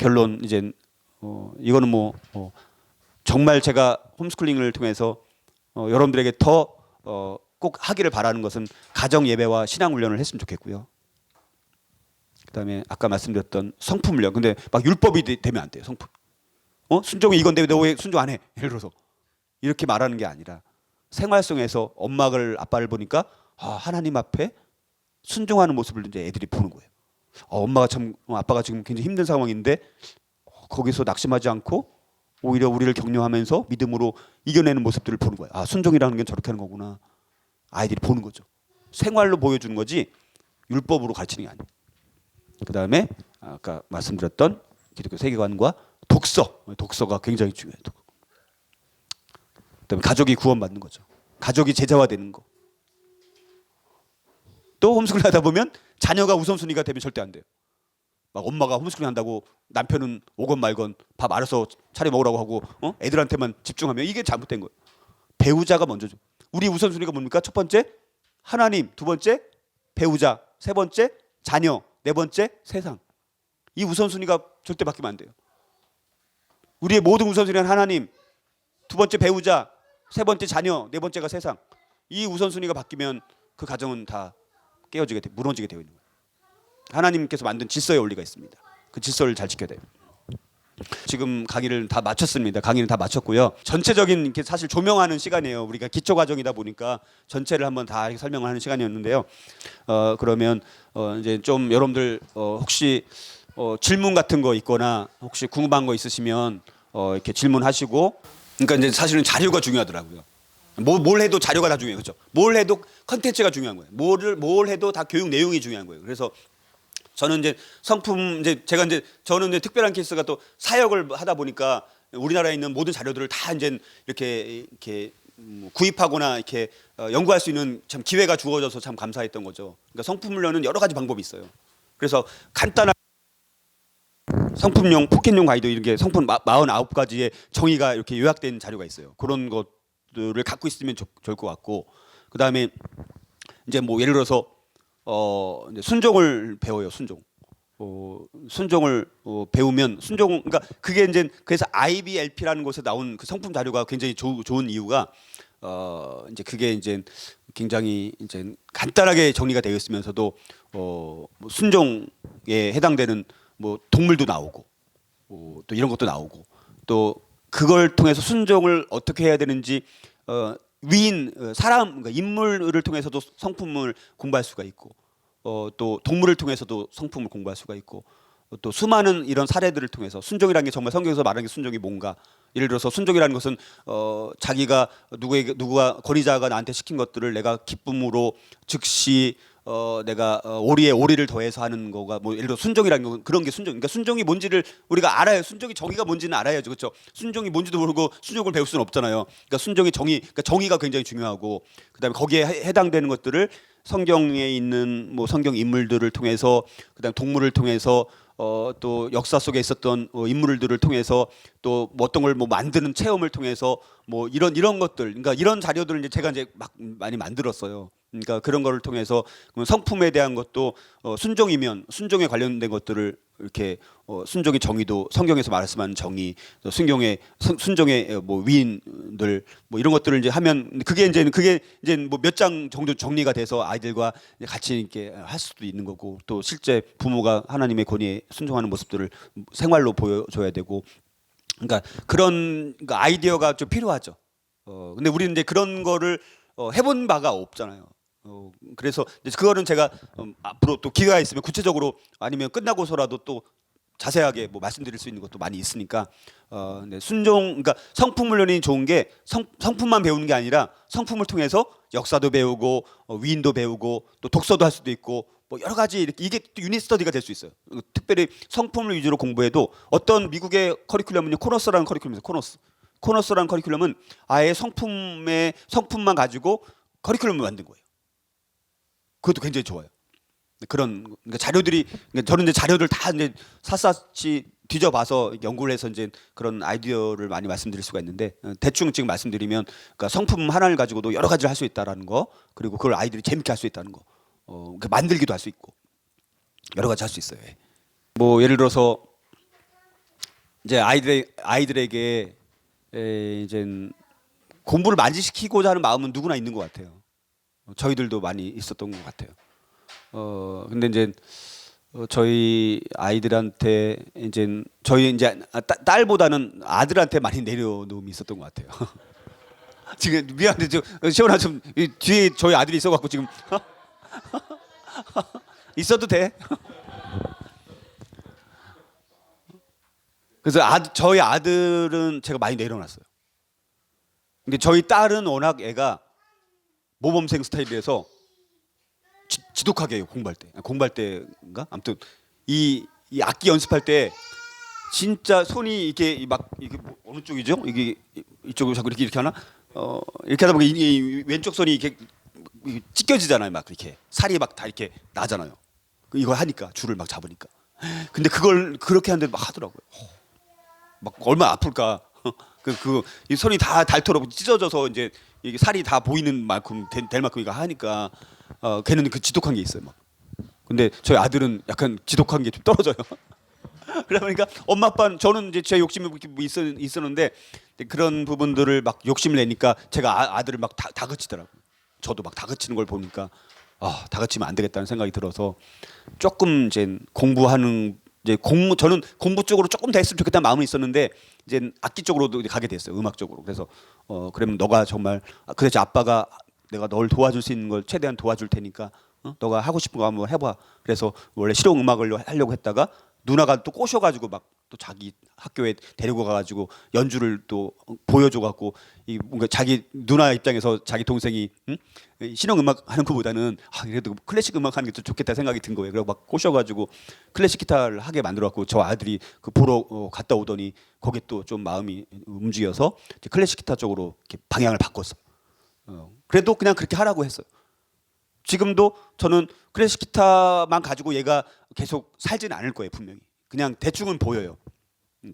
결론 이제 어, 이거는 뭐 어, 정말 제가 홈스쿨링을 통해서 어, 여러분들에게 더 어, 꼭 하기를 바라는 것은 가정 예배와 신앙 훈련을 했으면 좋겠고요. 그다음에 아까 말씀드렸던 성품 훈련. 근데 막 율법이 되- 되면 안 돼요. 성품. 어? 순종이 이건데 너 왜 순종 안 해? 예를 들어서 이렇게 말하는 게 아니라 생활 속에서 엄마를 아빠를 보니까 아, 하나님 앞에 순종하는 모습을 이제 애들이 보는 거예요. 어, 엄마가 참 어, 아빠가 지금 굉장히 힘든 상황인데 어, 거기서 낙심하지 않고 오히려 우리를 격려하면서 믿음으로 이겨내는 모습들을 보는 거예요. 아 순종이라는 게 저렇게 하는 거구나. 아이들이 보는 거죠. 생활로 보여주는 거지 율법으로 가르치는 게 아니에요. 그 다음에 아까 말씀드렸던 기독교 세계관과 독서, 독서가 굉장히 중요해요. 그다음에 가족이 구원받는 거죠. 가족이 제자화 되는 거. 또 홈스쿨 하다 보면 자녀가 우선순위가 되면 절대 안 돼요. 막 엄마가 홈스쿨 한다고 남편은 오건 말건 밥 알아서 차려 먹으라고 하고 어? 애들한테만 집중하면 이게 잘못된 거예요. 배우자가 먼저죠. 우리 우선순위가 뭡니까? 첫 번째 하나님, 두 번째 배우자, 세 번째 자녀, 네 번째 세상. 이 우선순위가 절대 바뀌면 안 돼요. 우리의 모든 우선순위는 하나님, 두 번째 배우자, 세 번째 자녀, 네 번째가 세상. 이 우선순위가 바뀌면 그 가정은 다 깨어지게 돼, 무너지게 되어 있는 거예요. 하나님께서 만든 질서의 원리가 있습니다. 그 질서를 잘 지켜야 돼요. 지금 강의를 다 마쳤습니다. 강의는 다 마쳤고요. 전체적인 사실 조명하는 시간이에요. 우리가 기초 과정이다 보니까 전체를 한번 다 설명을 하는 시간이었는데요. 어 그러면 어 이제 좀 여러분들 어 혹시 어 질문 같은 거 있거나 혹시 궁금한 거 있으시면 어 이렇게 질문하시고 그러니까 이제 사실은 자료가 중요하더라고요. 뭐, 뭘 해도 자료가 다 중요해요. 그렇죠? 뭘 해도 컨텐츠가 중요한 거예요. 뭐를 뭘 해도 다 교육 내용이 중요한 거예요. 그래서 저는 이제 성품 이제 제가 이제 저는 이제 특별한 케이스가 또 사역을 하다 보니까 우리나라에 있는 모든 자료들을 다 이제 이렇게 이렇게 음, 구입하거나 이렇게 어, 연구할 수 있는 참 기회가 주어져서 참 감사했던 거죠. 그러니까 성품 훈련은 여러 가지 방법이 있어요. 그래서 간단한 성품용 포켓용 가이드 이렇게 성품 49가지의 정의가 이렇게 요약된 자료가 있어요. 그런 것 들을 갖고 있으면 좋, 좋을 것 같고 그 다음에 이제 뭐 예를 들어서 어 순종을 배워요. 순종. 어 순종을 어, 배우면 순종 그러니까 그게 이제 그래서 IBLP라는 곳에 나온 그 성품 자료가 굉장히 조, 좋은 이유가 어 이제 그게 이제 굉장히 이제 간단하게 정리가 되어 있으면서도 어뭐 순종에 해당되는 뭐 동물도 나오고 어, 또 이런 것도 나오고 또 그걸 통해서 순종을 어떻게 해야 되는지 어, 위인 어, 사람 그러니까 인물을 통해서도 성품을 공부할 수가 있고 어, 또 동물을 통해서도 성품을 공부할 수가 있고 어, 또 수많은 이런 사례들을 통해서 순종이라는 게 정말 성경에서 말하는 게 순종이 뭔가. 예를 들어서 순종이라는 것은 어, 자기가 누구에게 누구가 권위자가 나한테 시킨 것들을 내가 기쁨으로 즉시 어 내가 어, 오리에 오리를 더해서 하는 거가 뭐 예를 들어 순종이라는 건 그런 게 순종. 그러니까 순종이 뭔지를 우리가 알아요. 순종이 정의가 뭔지는 알아야죠. 그렇죠? 순종이 뭔지도 모르고 순종을 배울 수는 없잖아요. 그러니까 순종의 정의, 그러니까 정의가 굉장히 중요하고 그다음에 거기에 해- 해당되는 것들을 성경에 있는 뭐 성경 인물들을 통해서 그다음 동물을 통해서 어, 또 역사 속에 있었던 어, 인물들을 통해서 또뭐 어떤 걸 뭐 만드는 체험을 통해서 뭐 이런 이런 것들 그러니까 이런 자료들을 이제 제가 이제 막 많이 만들었어요. 그러니까 그런 거를 통해서 성품에 대한 것도 어, 순종이면 순종에 관련된 것들을 이렇게 어, 순종의 정의도 성경에서 말씀하는 정의, 또 순종의 어, 뭐 위인들 뭐 이런 것들을 이제 하면 그게 이제 그게 이제 뭐 몇 장 정도 정리가 돼서 아이들과 같이 이렇게 할 수도 있는 거고 또 실제 부모가 하나님의 권위에 순종하는 모습들을 생활로 보여줘야 되고 그러니까 그런 그 아이디어가 좀 필요하죠. 어 근데 우리는 이제 그런 거를 어, 해본 바가 없잖아요. 어 그래서 그거는 제가 음, 앞으로 또 기회가 있으면 구체적으로 아니면 끝나고서라도 또 자세하게 뭐 말씀드릴 수 있는 것도 많이 있으니까 어 네, 순종 그러니까 성품 훈련이 좋은 게 성, 성품만 배우는 게 아니라 성품을 통해서 역사도 배우고 어, 위인도 배우고 또 독서도 할 수도 있고 뭐 여러 가지 이렇게 이게 또 유닛 스터디가 될 수 있어요. 어, 특별히 성품을 위주로 공부해도 어떤 미국의 커리큘럼은요 코너스라는 커리큘럼이. 코너스. 코너스라는 커리큘럼은 아예 성품의 성품만 가지고 커리큘럼을 만든 거예요. 그것도 굉장히 좋아요. 그런 그러니까 자료들이 그러니까 저는 이제 자료들 다 이제 샅샅이 뒤져봐서 연구를 해서 이제 그런 아이디어를 많이 말씀드릴 수가 있는데 어, 대충 지금 말씀드리면 그러니까 성품 하나를 가지고도 여러 가지를 할 수 있다라는 거 그리고 그걸 아이들이 재밌게 할 수 있다는 거 어, 그러니까 만들기도 할 수 있고 여러 가지 할 수 있어요. 예. 뭐 예를 들어서 이제 아이들 아이들에게 에, 이제 공부를 만지시키고자 하는 마음은 누구나 있는 것 같아요. 저희들도 많이 있었던 것 같아요. 어 근데 이제 어, 저희 아이들한테 이제 저희 이제 딸보다는 아들한테 많이 내려놓음이 있었던 것 같아요. 지금 미안한데 저 시원아 좀이 뒤에 저희 아들이 있어갖고 지금 있어도 돼. 그래서 아, 저희 아들은 제가 많이 내려놨어요. 근데 저희 딸은 워낙 애가 모범생 스타일이라서 지, 지독하게 해요 공부할 때 아, 공부할 때인가 아무튼 이, 이 악기 연습할 때 진짜 손이 이게 이막 이게 뭐 어느 쪽이죠 이게 이- 이쪽으로 자꾸 이렇게 이렇게 하나 어 이렇게 하다 보니까 이, 이 왼쪽 손이 이렇게 찢겨지잖아요 막 이렇게 살이 막 다 이렇게 나잖아요 그 이거 하니까 줄을 막 잡으니까 근데 그걸 그렇게 하는데 막 하더라고요 막 얼마나 아플까. 그, 그, 이 손이 다 닳도록 찢어져서 이제 이게 살이 다 보이는 만큼 된- 될 만큼 이거 하니까 어, 걔는 그 지독한 게 있어요. 막. 근데 저희 아들은 약간 지독한 게 좀 떨어져요. 그러다 보니까 엄마 아빠는 저는 이제 제 욕심이 이렇게 뭐 있었, 있었는데 그런 부분들을 막 욕심을 내니까 제가 아, 아들을 막 다, 다그치더라고요. 저도 막 다그치는 걸 보니까 아 다그치면 안 되겠다는 생각이 들어서 조금 이제 공부하는 이제 공부 저는 공부 쪽으로 조금 더 했으면 좋겠다는 마음은 있었는데 이제 악기 쪽으로도 가게 됐어요 음악 쪽으로 그래서 어 그러면 너가 정말 아, 그래서 아빠가 내가 널 도와줄 수 있는 걸 최대한 도와줄 테니까 어? 너가 하고 싶은 거 한번 해봐 그래서 원래 실용 음악을 하려고 했다가 누나가 또 꼬셔가지고 막 또 자기 학교에 데리고 가가지고 연주를 또 보여줘갖고 이 뭔가 자기 누나 입장에서 자기 동생이 응? 실용 음악 하는 것보다는 아 그래도 클래식 음악 하는 게 더 좋겠다 생각이 든 거예요. 그래서 막 꼬셔가지고 클래식 기타를 하게 만들어갖고 저 아들이 그 보러 어, 갔다 오더니 거기 또 좀 마음이 움직여서 클래식 기타 쪽으로 방향을 바꿨어. 어, 그래도 그냥 그렇게 하라고 했어요. 지금도 저는 클래식 기타만 가지고 얘가 계속 살지는 않을 거예요 분명히 그냥 대충은 보여요.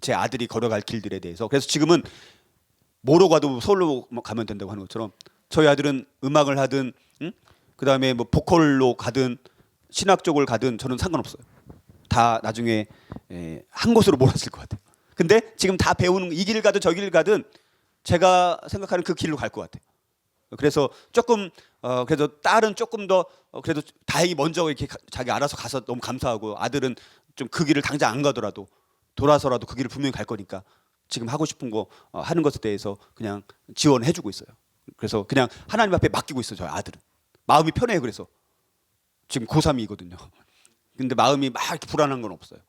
제 아들이 걸어갈 길들에 대해서. 그래서 지금은 뭐로 가도 서울로 가면 된다고 하는 것처럼 저희 아들은 음악을 하든 응? 그다음에 뭐 보컬로 가든 신학 쪽을 가든 저는 상관없어요. 다 나중에 에, 한 곳으로 몰았을 것 같아요. 근데 지금 다 배우는 이길 가든 저길 가든 제가 생각하는 그 길로 갈 것 같아요. 그래서 조금 어 그래도 딸은 조금 더 어, 그래도 다행히 먼저 이렇게 가- 자기 알아서 가서 너무 감사하고 아들은 좀 그 길을 당장 안 가더라도 돌아서라도 그 길을 분명히 갈 거니까 지금 하고 싶은 거 어, 하는 것에 대해서 그냥 지원해 주고 있어요. 그래서 그냥 하나님 앞에 맡기고 있어요. 저희 아들은 마음이 편해요. 그래서 지금 고3이거든요. 근데 마음이 막 이렇게 불안한 건 없어요.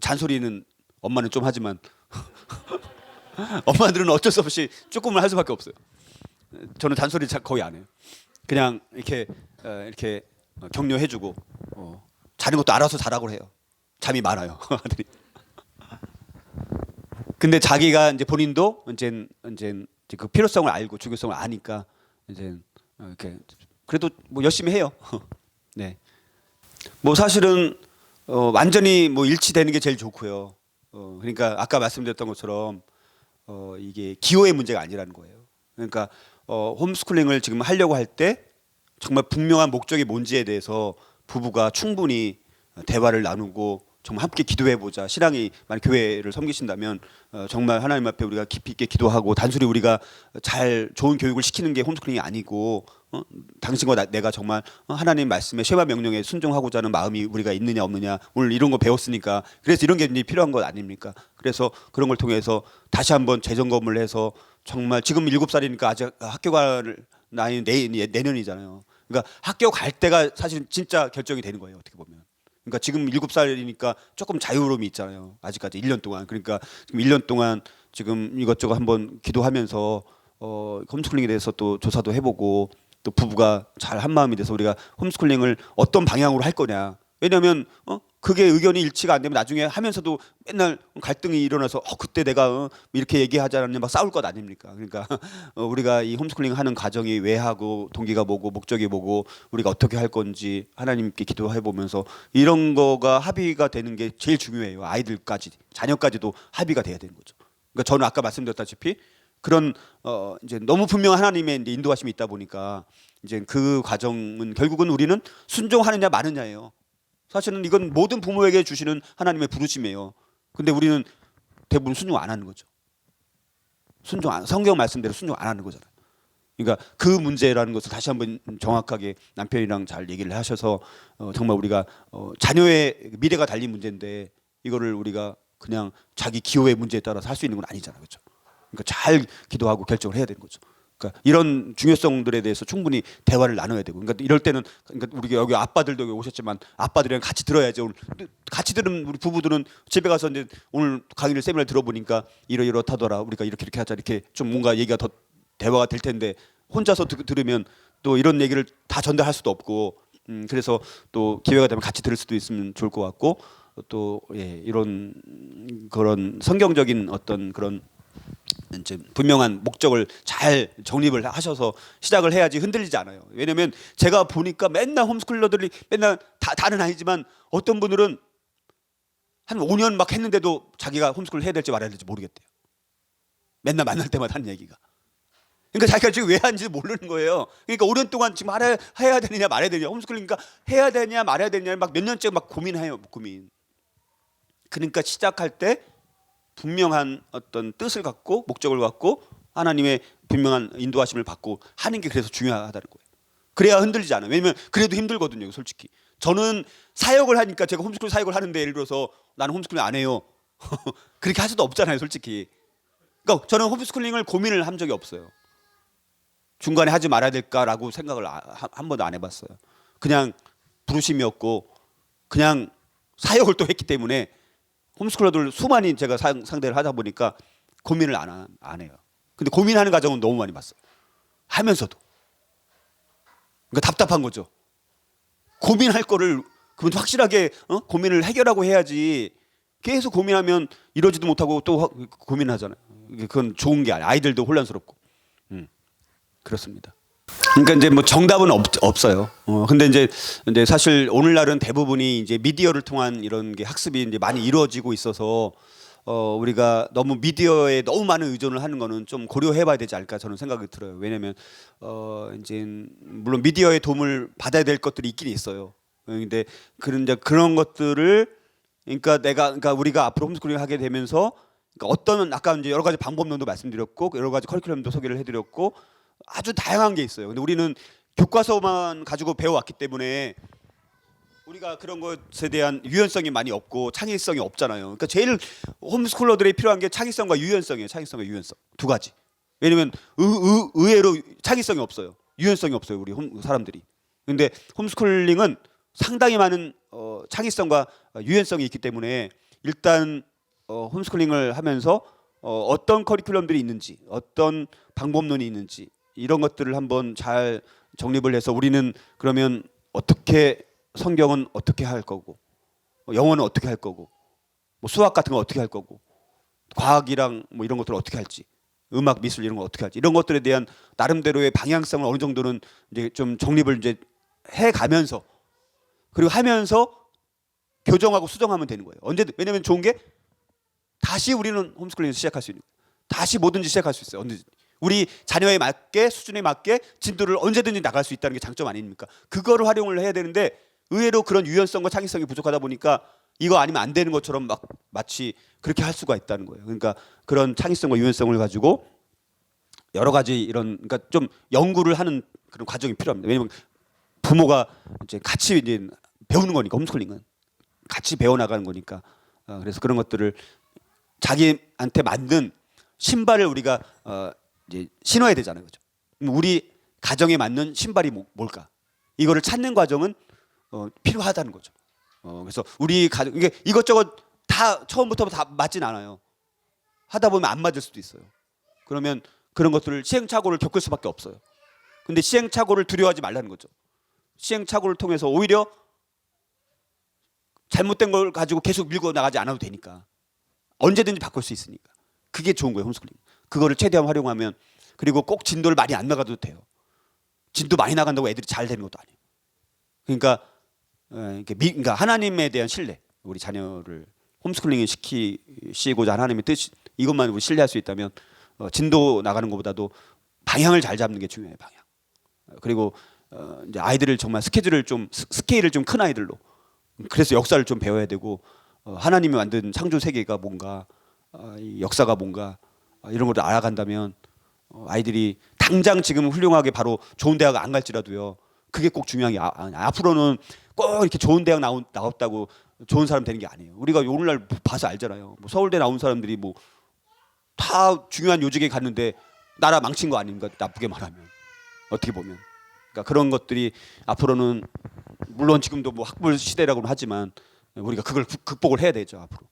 잔소리는 엄마는 좀 하지만 엄마들은 어쩔 수 없이 조금은 할 수밖에 없어요. 저는 잔소리 자- 거의 안 해요. 그냥 이렇게 어, 이렇게 어, 격려해주고 어, 자는 것도 알아서 자라고 해요. 잠이 많아요 아들이. 근데 자기가 이제 본인도 이제 이제 그 필요성을 알고 중요성을 아니까 이제 어, 이렇게 그래도 뭐 열심히 해요. 네. 뭐 사실은 어, 완전히 뭐 일치되는 게 제일 좋고요. 어, 그러니까 아까 말씀드렸던 것처럼 어, 이게 기호의 문제가 아니라는 거예요. 그러니까 어, 홈스쿨링을 지금 하려고 할 때 정말 분명한 목적이 뭔지에 대해서 부부가 충분히 대화를 나누고 정말 함께 기도해 보자. 신앙이 만약 교회를 섬기신다면 어, 정말 하나님 앞에 우리가 깊이 있게 기도하고 단순히 우리가 잘 좋은 교육을 시키는 게 홈스쿨링이 아니고 어, 당신과 나, 내가 정말 어, 하나님 말씀에 쉐바 명령에 순종하고자 하는 마음이 우리가 있느냐 없느냐 오늘 이런 거 배웠으니까 그래서 이런 게 필요한 것 아닙니까? 그래서 그런 걸 통해서 다시 한번 재점검을 해서 정말 지금 일곱 살이니까 아직 학교 갈 나이는 내, 내년이잖아요. 그러니까 학교 갈 때가 사실 진짜 결정이 되는 거예요. 어떻게 보면. 그러니까 지금 일곱 살이니까 조금 자유로움이 있잖아요. 아직까지 1년 동안. 그러니까 지금 1년 동안 지금 이것저것 한번 기도하면서 어 홈스쿨링에 대해서 또 조사도 해보고 또 부부가 잘 한 마음이 돼서 우리가 홈스쿨링을 어떤 방향으로 할 거냐. 왜냐하면 어 그게 의견이 일치가 안 되면 나중에 하면서도 맨날 갈등이 일어나서 어 그때 내가 어, 이렇게 않았냐 막 싸울 것 아닙니까? 그러니까 어, 우리가 이 홈스쿨링 하는 과정이 왜 하고 동기가 뭐고 목적이 뭐고 우리가 어떻게 할 건지 하나님께 기도해 보면서 이런 거가 합의가 되는 게 제일 중요해요. 아이들까지 자녀까지도 합의가 돼야 되는 거죠. 그러니까 저는 아까 말씀드렸다시피 그런 어 이제 너무 분명한 하나님의 인도하심이 있다 보니까 이제 그 과정은 결국은 우리는 순종하느냐 마느냐예요. 사실은 이건 모든 부모에게 주시는 하나님의 부르심이에요. 근데 우리는 대부분 순종 안 하는 거죠. 순종 안, 성경 말씀대로 순종 안 하는 거잖아요. 그러니까 그 문제라는 것을 다시 한번 정확하게 남편이랑 잘 얘기를 하셔서 어, 정말 우리가 어, 자녀의 미래가 달린 문제인데 이거를 우리가 그냥 자기 기호의 문제에 따라서 할 수 있는 건 아니잖아요, 그렇죠? 그러니까 잘 기도하고 결정을 해야 되는 거죠. 그러니까 이런 중요성들에 대해서 충분히 대화를 나눠야 되고, 그러니까 이럴 때는 그러니까 우리 여기 아빠들도 여기 오셨지만 아빠들이랑 같이 들어야지. 오늘 같이 들은 우리 부부들은 집에 가서 이제 오늘 강의를 세미나를 들어보니까 이러 이렇다더라. 우리가 이렇게 이렇게 하자 이렇게 좀 뭔가 얘기가 더 대화가 될 텐데 혼자서 드- 들으면 또 이런 얘기를 다 전달할 수도 없고, 음, 그래서 또 기회가 되면 같이 들을 수도 있으면 좋을 것 같고 또 예, 이런 그런 성경적인 어떤 그런 이제 분명한 목적을 잘 정립을 하셔서 시작을 해야지 흔들리지 않아요. 왜냐면 제가 보니까 맨날 홈스쿨러들이 맨날 다 다는 아니지만 어떤 분들은 한 5년 막 했는데도 자기가 홈스쿨 해야 될지 말아야 될지 모르겠대요. 맨날 만날 때마다 하는 얘기가. 그러니까 자기가 지금 왜 하는지 모르는 거예요. 그러니까 5년 동안 지금 하라, 해야 되느냐 말아야 되느냐 홈스쿨이니까 해야 되냐 말아야 되느냐 막 몇 년째 막 고민해요. 고민. 그러니까 시작할 때 분명한 어떤 뜻을 갖고 목적을 갖고 하나님의 분명한 인도하심을 받고 하는 게 그래서 중요하다는 거예요. 그래야 흔들리지 않아요. 왜냐면 그래도 힘들거든요, 솔직히. 저는 사역을 하니까 제가 홈스쿨 사역을 하는데 예를 들어서 나는 홈스쿨링 안 해요. 그렇게 할 수도 없잖아요, 솔직히. 그러니까 저는 홈스쿨링을 고민을 한 적이 없어요. 중간에 하지 말아야 될까라고 생각을 아- 한- 한 번도 안 해봤어요. 그냥 부르심이었고 그냥 사역을 또 했기 때문에 홈스쿨러들 수많이 제가 상, 상대를 하다 보니까 고민을 안, 하- 안 해요. 근데 고민하는 과정은 너무 많이 봤어요. 하면서도. 그러니까 답답한 거죠. 고민할 거를 그건 확실하게 어? 고민을 해결하고 해야지 계속 고민하면 이러지도 못하고 또 화- 고민하잖아요. 그건 좋은 게 아니에요. 아이들도 혼란스럽고. 음, 그렇습니다. 그러니까 이제 뭐 정답은 없, 없어요. 어, 근데 이제 근데 사실 오늘날은 대부분이 이제 미디어를 통한 이런 게 학습이 이제 많이 이루어지고 있어서 어, 우리가 너무 미디어에 너무 많은 의존을 하는 거는 좀 고려해봐야 되지 않을까 저는 생각이 들어요. 왜냐하면 어, 이제 물론 미디어의 도움을 받아야 될 것들이 있긴 있어요. 어, 근데 그런 이제 그런 것들을 그러니까 내가 그러니까 우리가 앞으로 홈스쿨링 하게 되면서 그러니까 어떤 아까 이제 여러 가지 방법론도 말씀드렸고 여러 가지 커리큘럼도 소개를 해드렸고 아주 다양한 게 있어요. 근데 우리는 교과서만 가지고 배워왔기 때문에 우리가 그런 것에 대한 유연성이 많이 없고 창의성이 없잖아요. 그러니까 제일 홈스쿨러들이 필요한 게 창의성과 유연성이에요. 창의성과 유연성 두 가지. 왜냐면 의, 의, 의외로 창의성이 없어요. 유연성이 없어요. 우리 홈, 사람들이. 근데 홈스쿨링은 상당히 많은 어, 창의성과 유연성이 있기 때문에 일단 어, 홈스쿨링을 하면서 어, 어떤 커리큘럼들이 있는지 어떤 방법론이 있는지 이런 것들을 한번 잘 정립을 해서 우리는 그러면 어떻게 성경은 어떻게 할 거고 어, 영어는 어떻게 할 거고 뭐 수학 같은 거 어떻게 할 거고 과학이랑 뭐 이런 것들을 어떻게 할지 음악 미술 이런 거 어떻게 할지 이런 것들에 대한 나름대로의 방향성을 어느 정도는 이제 좀 정립을 이제 해 가면서 그리고 하면서 교정하고 수정하면 되는 거예요. 언제든 왜냐면 좋은 게 다시 우리는 홈스쿨링에서 시작할 수 있는 거예요. 다시 뭐든지 시작할 수 있어요. 언제든지. 우리 자녀에 맞게 수준에 맞게 진도를 언제든지 나갈 수 있다는 게 장점 아닙니까? 그거를 활용을 해야 되는데 의외로 그런 유연성과 창의성이 부족하다 보니까 이거 아니면 안 되는 것처럼 막 마치 그렇게 할 수가 있다는 거예요. 그러니까 그런 창의성과 유연성을 가지고 여러 가지 이런 그러니까 좀 연구를 하는 그런 과정이 필요합니다. 왜냐면 부모가 이제 같이 이제 배우는 거니까 홈스쿨링은 같이 배워 나가는 거니까 어, 그래서 그런 것들을 자기한테 맞는 신발을 우리가 어, 이제 신어야 되잖아요, 그죠? 우리 가정에 맞는 신발이 뭐, 뭘까? 이거를 찾는 과정은 어, 필요하다는 거죠. 어, 그래서 우리 가정 이게 이것저것 다 처음부터 다 맞진 않아요. 하다 보면 안 맞을 수도 있어요. 그러면 그런 것들을 시행착오를 겪을 수밖에 없어요. 근데 시행착오를 두려워하지 말라는 거죠. 시행착오를 통해서 오히려 잘못된 걸 가지고 계속 밀고 나가지 않아도 되니까 언제든지 바꿀 수 있으니까 그게 좋은 거예요 홈스쿨링. 그거를 최대한 활용하면 그리고 꼭 진도를 많이 안 나가도 돼요. 진도 많이 나간다고 애들이 잘 되는 것도 아니에요. 그러니까 어, 그러니까 하나님에 대한 신뢰, 우리 자녀를 홈스쿨링을 시키시고자 하나님의 뜻 이것만 우리 신뢰할 수 있다면 어, 진도 나가는 것보다도 방향을 잘 잡는 게 중요해요 방향. 어, 그리고 어, 이제 아이들을 정말 스케줄을 좀 스- 스케일을 좀 큰 아이들로 그래서 역사를 좀 배워야 되고 어, 하나님이 만든 창조 세계가 뭔가 아, 이 역사가 뭔가 아, 이런 걸 알아간다면 어, 아이들이 당장 지금 훌륭하게 바로 좋은 대학 안 갈지라도요. 그게 꼭 중요한 게 아, 아, 앞으로는 꼭 이렇게 좋은 대학 나온, 나왔다고 좋은 사람 되는 게 아니에요. 우리가 오늘날 봐서 알잖아요. 뭐 서울대 나온 사람들이 뭐 다 중요한 요직에 갔는데 나라 망친 거 아닙니까? 나쁘게 말하면 어떻게 보면 그러니까 그런 것들이 앞으로는 물론 지금도 뭐 학벌 시대라고는 하지만 우리가 그걸 극- 극복을 해야 되죠 앞으로.